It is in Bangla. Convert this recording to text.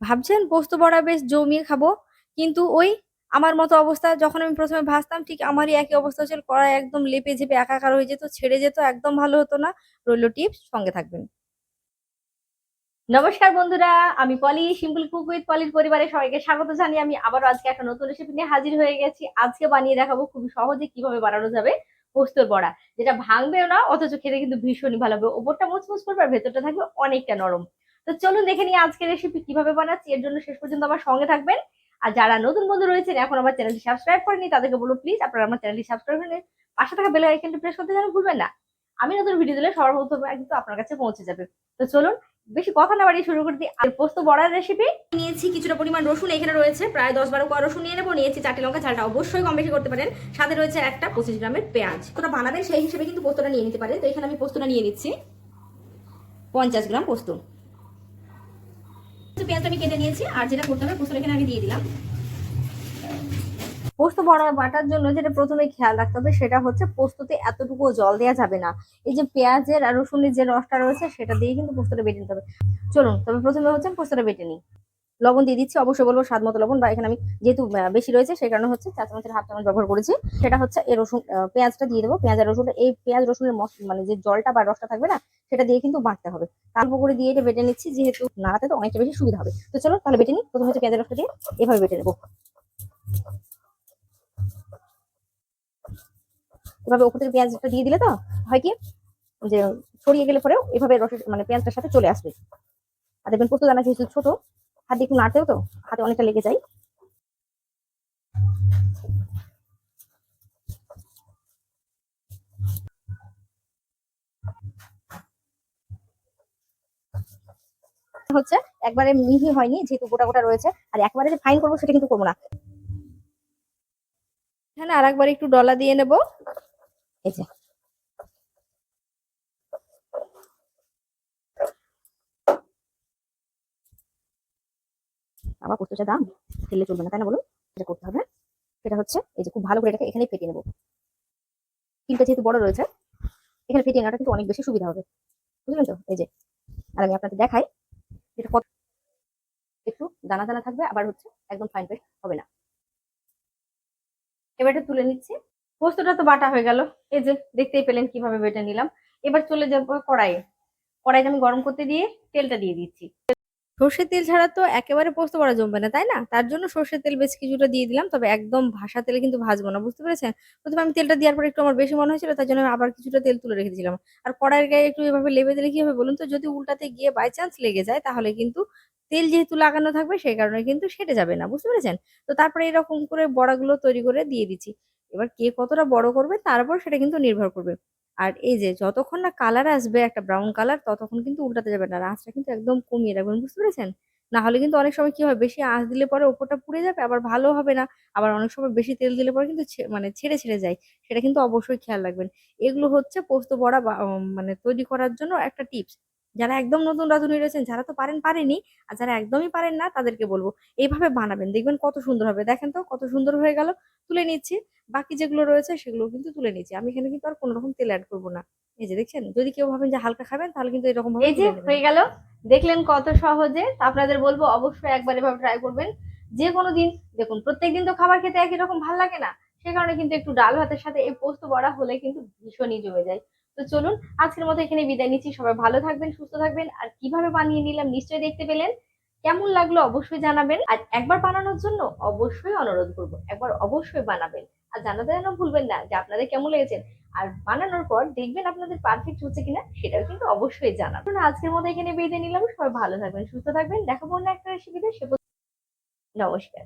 ভাবছেন পোস্ত বড়া বেশ জমিয়ে খাব, কিন্তু ওই আমার মতো অবস্থা যখন আমি প্রথমে ভাজতাম ঠিক আমারই একই অবস্থা ছিল কড়াই একদম লেপে ঝেপে একাকার হয়ে যেত, ছেড়ে যেত, একদম ভালো হতো না। রইল টিপস, সঙ্গে থাকবেন। নমস্কার বন্ধুরা, আমি পলি, সিম্পল কুক উইথ পলির পরিবারে সবাইকে স্বাগত জানিয়ে আমি আবারও আজকে একটা নতুন রেসিপি নিয়ে হাজির হয়ে গেছি। আজকে বানিয়ে দেখাবো খুব সহজে কীভাবে বানানো যাবে পোস্তর বড়া, যেটা ভাঙবেও না, অথচ খেতে কিন্তু ভীষণই ভালো হবে। ওপরটা মুচমুচ করবে আর ভেতরটা থাকবে অনেকটা নরম। তো চলুন দেখে নিই আজকের রেসিপি কীভাবে বানাচ্ছি। এর জন্য শেষ পর্যন্ত আমার সঙ্গে থাকবেন। আর যারা নতুন বন্ধু রয়েছেন, এখন আমার চ্যানেলটি সাবস্ক্রাইব করেনি তাদেরকে বলব প্লিজ আপনারা আমার চ্যানেলটি সাবস্ক্রাইব করে। পাশে থাকা বেল আইকনটি প্রেস করতে যেন ভুলবেন না। আমি নতুন ভিডিও দিলে সবার প্রথমে কিন্তু আপনার কাছে পৌঁছে যাবে। তো চলুন বেশি কথা না বাড়িয়ে শুরু করে দিই আর পোস্ত বড়ার রেসিপি নিয়েছি কিছুটা পরিমাণ রসুন, এখানে রয়েছে প্রায় দশ বারো কোয়া রসুন নিয়ে নেব। নিয়েছি চারটে লঙ্কা ঝালটা অবশ্যই কম বেশি করতে পারেন। সাথে রয়েছে একটা পঁচিশ গ্রামের পেঁয়াজ। তোরা বানাবেন সেই হিসেবে কিন্তু পোস্তটা নিয়ে নিতে পারেন। তো এখানে আমি পোস্তটা নিয়ে নিচ্ছি। পঞ্চাশ গ্রাম পোস্ত। পেঁয়াজটা আমি কেটে নিয়েছি, আর যেটা করতে হবে পোস্তটা এখানে আমি দিয়ে দিলাম। পোস্ত বড়া বাটার জন্য যেটা প্রথমে খেয়াল রাখতে হবে, সেটা হচ্ছে পোস্ততে এতটুকু জল দেওয়া যাবে না। এই যে পেঁয়াজের আর রসুনের যে রসটা রয়েছে, সেটা দিয়ে কিন্তু পোস্তটা বেটে নিতে হবে। চলুন, তবে প্রথমে হচ্ছে পোস্তটা বেটে নিই। লবণ দিয়ে দিচ্ছি, অবশ্যই বলব স্বাদ মতো লবণ, বা এখানে আমি যেহেতু বেশি রয়েছে সেই কারণে হচ্ছে চা চামচের হাফ চামচ ব্যবহার করেছি। সেটা হচ্ছে এই রসুন পেঁয়াজটা দিয়ে দেবো। পেঁয়াজ রসুনটা, এই পেঁয়াজ রসুনের মানে যে জলটা বা রসটা থাকবে না, সেটা দিয়ে কিন্তু বাটতে হবে। তারপর করে দিয়ে এটা বেটে নিচ্ছি, যেহেতু নাড়াতে তো অনেকটা বেশি সুবিধা হবে। তো চলো, তাহলে বেটে নিই। প্রথমে হচ্ছে পেঁয়াজের রসটা দিয়ে এভাবে বেটে নেব। এভাবে ওপর থেকে পেঁয়াজটা দিয়ে দিলে তো হয় কি, যে ছড়িয়ে গেলে পরেও এভাবে রসের মানে পেঁয়াজটার সাথে চলে আসবে। আর দেখবেন পোস্ত দানা যেহেতু ছোট হাত একটু নাড়তেও তো, হাতে অনেকটা লেগে যায়। হচ্ছে, একবারে মিহি হয়নি, যেহেতু গোটা গোটা রয়েছে, আর একবারে যে ফাইন করব সেটা কিন্তু করব না। এখানে আর একবার একটু ডলা দিয়ে নেব। এই যে আবার পোস্তটা দাম ফেললে চলবে না, তাই না বলুন? যেটা করতে হবে। সেটা হচ্ছে, এই যে খুব ভালো করে এটাকে এখানে ফেটিয়ে নেব। তিলটা যেহেতু বড় রয়েছে, এখানে ফেটিয়ে নেওয়াটা কিন্তু অনেক বেশি সুবিধা হবে। বুঝলেন তো? এই যে, আর আমি আপনাদের দেখাই, এটা কত একটু দানা দানা থাকবে, আবার হচ্ছে একদম ফাইন পেস্ট হবে না। এবার এটা তুলে নিচ্ছি। পোস্তটা তো বাটা হয়ে গেল। এই যে, দেখতেই পেলেন কীভাবে বেটে নিলাম। এবার চলে যাব কড়াইয়ে। কড়াইটা আমি গরম করতে দিয়ে তেলটা দিয়ে দিচ্ছি। সর্ষের তেল ছাড়া তো একেবারে পোস্ত বড়া জমবে না, তাই না? তার জন্য সর্ষের তেল বেশ কিছুটা দিয়ে দিলাম, তবে একদম ভাসা তেলে কিন্তু ভাজবো না, বুঝতে পেরেছেন? প্রথমে আমি তেলটা দেওয়ার পর একটু আমার বেশি মনে হয়েছিল, তার জন্য আমি আবার কিছুটা তেল তুলে রেখে দিয়েছিলাম। আর কড়াইয়ের গায়ে একটু এভাবে লেবে দিলে কি হবে বলুন তো? যদি উল্টাতে গিয়ে বাই চান্স লেগে যায়, তাহলে কিন্তু তেল যেহেতু লাগানো থাকবে, সেই কারণে কিন্তু সেটে যাবে না, বুঝতে পেরেছেন? তো তারপরে এরকম করে বড়াগুলো তৈরি করে দিয়ে দিচ্ছি। এবার কে কতটা বড় করবে তার উপর সেটা কিন্তু নির্ভর করবে। আর এই যে যতক্ষণ না কালার আসবে, একটা ব্রাউন কালার ততক্ষণ কিন্তু উল্টাতে যাবে না। আঁচটা কিন্তু একদম কমিয়ে রাখবেন, বুঝতে পেরেছেন? না হলে কিন্তু অনেক সময় কি হয়, বেশি আঁচ দিলে পরে ওপরটা পুড়ে যাবে, আবার ভালো হবে না। আবার অনেক সময় বেশি তেল দিলে পরে কিন্তু মানে ছেড়ে ছেড়ে যায়। সেটা কিন্তু অবশ্যই খেয়াল রাখবেন। এগুলো হচ্ছে পোস্ত বড়া মানে তৈরি করার জন্য একটা টিপস যারা একদম নতুন রাঁধুনি রয়েছেন যারা তো পারেন পারেনি আর যারা একদমই পারেন না তাদেরকে বলব এইভাবে বানাবেন। দেখবেন কত সুন্দর হবে। দেখেন তো কত সুন্দর হয়ে গেল তুলে নিচ্ছি। বাকি যেগুলো রয়েছে সেগুলো কিন্তু তুলে নিচ্ছি। আমি এখানে কিন্তু আর কোনো রকম তেল অ্যাড করব না। এই যে দেখছেন যদি কেউ ভাবেন যে হালকা খাবেন তাহলে কিন্তু এরকম ভাবে এই যে হয়ে গেল। দেখলেন কত সহজে। তা আপনাদের বলব অবশ্যই একবার এভাবে ট্রাই করবেন। যে কোনো দিন দেখুন প্রত্যেকদিন তো খাবার খেতে একই রকম ভালো লাগে না। সে কারণে কিন্তু একটু ডাল ভাতের সাথে এই পোস্ত বড়া হলে কিন্তু ভীষণই জমে যায়। তো চলুন, আজকের মতো এখানে বিদায় নিচ্ছি। সবাই ভালো থাকবেন, সুস্থ থাকবেন, আর কীভাবে বানিয়ে নিলাম নিশ্চয়ই দেখতে পেলেন। কেমন লাগল অবশ্যই জানাবেন। আর একবার বানানোর জন্য অবশ্যই অনুরোধ করব, একবার অবশ্যই বানাবেন। আর জানাতে যেন ভুলবেন না যে আপনাদের কেমন লেগেছে। আর বানানোর পর দেখবেন আপনাদের পারফেক্ট হচ্ছে কিনা, সেটাও কিন্তু অবশ্যই জানাবেন। আজকের মতো এখানে বিদায় নিলাম। সবাই ভালো থাকবেন, সুস্থ থাকবেন। দেখাবো অন্য একটা রেসিপিতে সে নমস্কার।